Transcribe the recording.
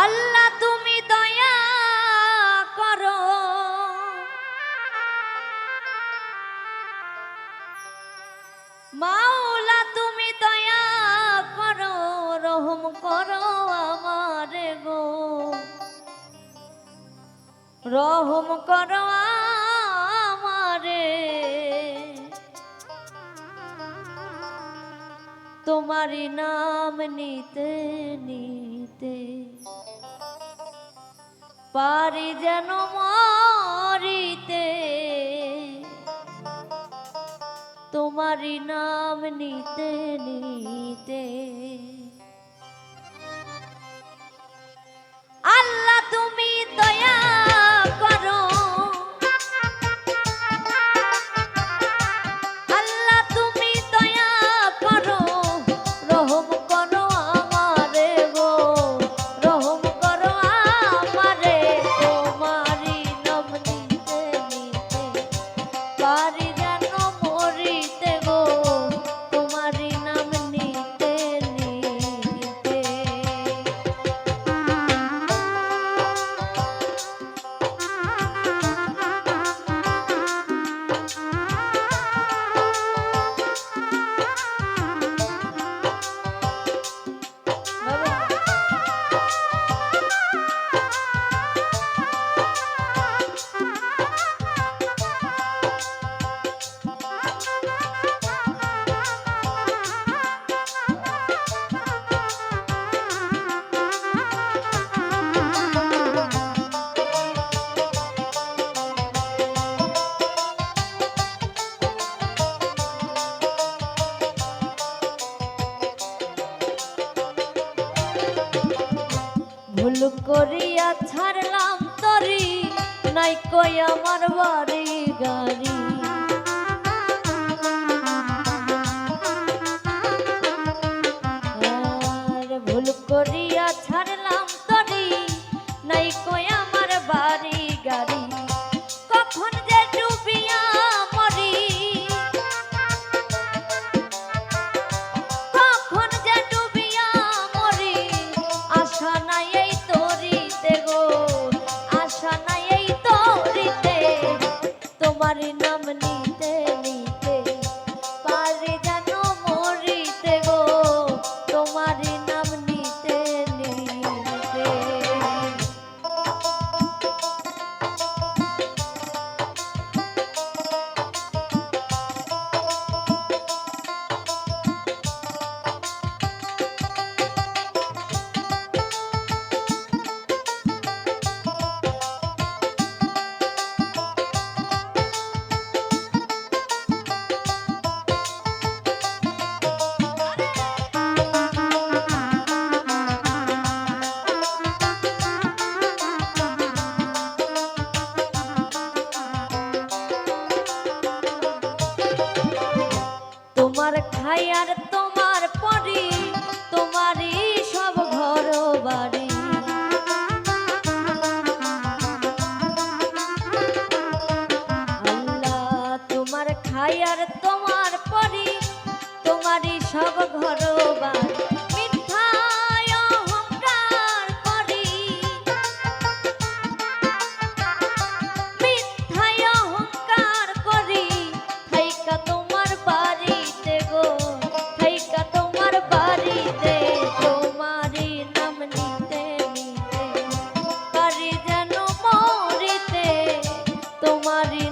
আল্লাহ তুমি দয়া করো। মাওলা তুমি দয়া করো রহম করো আমার গো। রহম করো তোমারই নাম নিতে নিতে। পারি যেন মরিতে। তোমারই নাম নিতে নিতে। আল্লাহ তুমি দয়া ভুল করিয়া ছাড়লাম তরি নাই কই আমার বাড়ি গাড়ি। তোমার খাই আর তোমার পরি, তোমারই সব ঘর বাড়ি। তোমার খাই আর তোমার পরি, তোমারই সব ঘর তোমারই